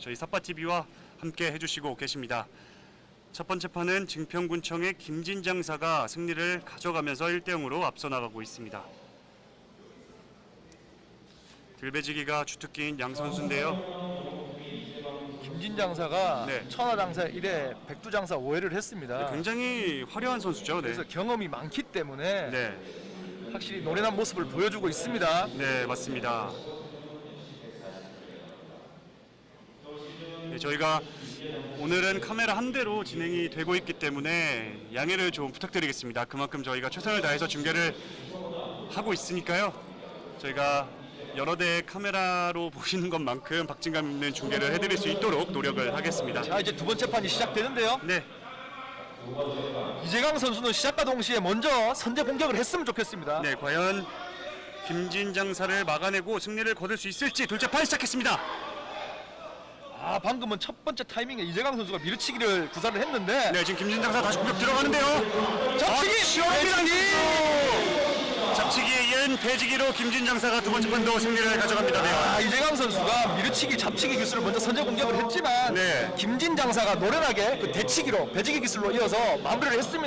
저희 사파TV와 함께 해주시고 계십니다. 첫 번째 판은 증평군청의 김진 장사가 승리를 가져가면서 1대 0으로 앞서 나가고 있습니다. 들배지기가 주특기인 양 선수인데요. 김진 장사가 네. 천하 장사 1회, 백두 장사 5회를 했습니다. 굉장히 화려한 선수죠. 네. 그래서 경험이 많기 때문에 네, 확실히 노련한 모습을 보여주고 있습니다. 네 맞습니다. 저희가 오늘은 카메라 한 대로 진행이 되고 있기 때문에 양해를 좀 부탁드리겠습니다. 그만큼 저희가 최선을 다해서 중계를 하고 있으니까요. 저희가 여러 대의 카메라로 보시는 것만큼 박진감 있는 중계를 해드릴 수 있도록 노력을 하겠습니다. 자 이제 두 번째 판이 시작되는데요. 네, 이재강 선수는 시작과 동시에 먼저 선제 공격을 했으면 좋겠습니다. 네, 과연 김진 장사를 막아내고 승리를 거둘 수 있을지 둘째 판 시작했습니다. 아 방금은 첫 번째 타이밍에 이재강 선수가 밀어치기를 구사를 했는데 네, 지금 김진 장사 다시 공격 들어가는데요. 잡치기! 아, 시원합니다. 잡치기에 이은 배지기로 김진 장사가 두 번째 판도 승리를 가져갑니다. 네. 아 이재강 선수가 밀어치기, 잡치기 기술을 먼저 선제 공격을 했지만 네. 김진 장사가 노련하게 그 대치기로 배지기 기술로 이어서 마무리를 했습니다.